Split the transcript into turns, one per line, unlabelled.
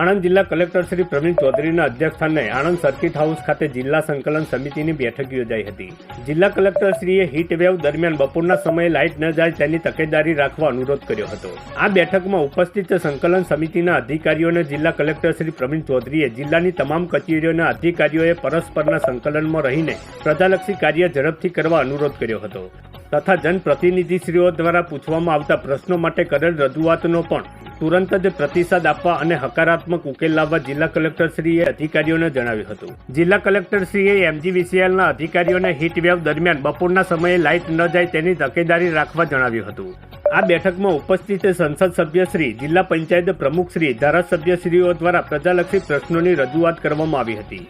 આણંદ જિલ્લા કલેક્ટર શ્રી પ્રવીણ ચૌધરીના અધ્યક્ષસ્થાને Anand circuit house ખાતે જિલ્લા સંકલન સમિતિની બેઠક યોજાઈ હતી. જિલ્લા કલેક્ટરશ્રીએ હીટ વેવ દરમિયાન બપોરના સમયે લાઇટ ન જાય તેની તકેદારી રાખવા અનુરોધ કર્યો હતો. આ બેઠકમાં ઉપસ્થિત સંકલન સમિતિના અધિકારીઓને જિલ્લા કલેક્ટર શ્રી પ્રવીણ ચૌધરીએ જિલ્લાની તમામ કચેરીઓના અધિકારીઓએ પરસ્પરના સંકલનમાં રહીને પ્રજાલક્ષી કાર્ય ઝડપથી કરવા અનુરોધ કર્યો હતો. તથા જનપ્રતિનિધિશ્રીઓ દ્વારા પૂછવામાં આવતા પ્રશ્નો માટે કરેલ રજૂઆતનો પણ તુરંત જ પ્રતિસાદ આપવા અને હકારાત્મક ઉકેલ લાવવા જિલ્લા કલેક્ટરશ્રીએ અધિકારીઓને જણાવ્યું હતું. જિલ્લા કલેક્ટરશ્રીએ એમજીવીસીએલના અધિકારીઓને હીટવેવ દરમિયાન બપોરના સમયે લાઇટ ન જાય તેની તકેદારી રાખવા જણાવ્યું હતું. આ બેઠકમાં ઉપસ્થિત સંસદ સભ્યશ્રી, જિલ્લા પંચાયત પ્રમુખશ્રી, ધારાસભ્યશ્રીઓ દ્વારા પ્રજાલક્ષી પ્રશ્નોની રજૂઆત કરવામાં આવી હતી.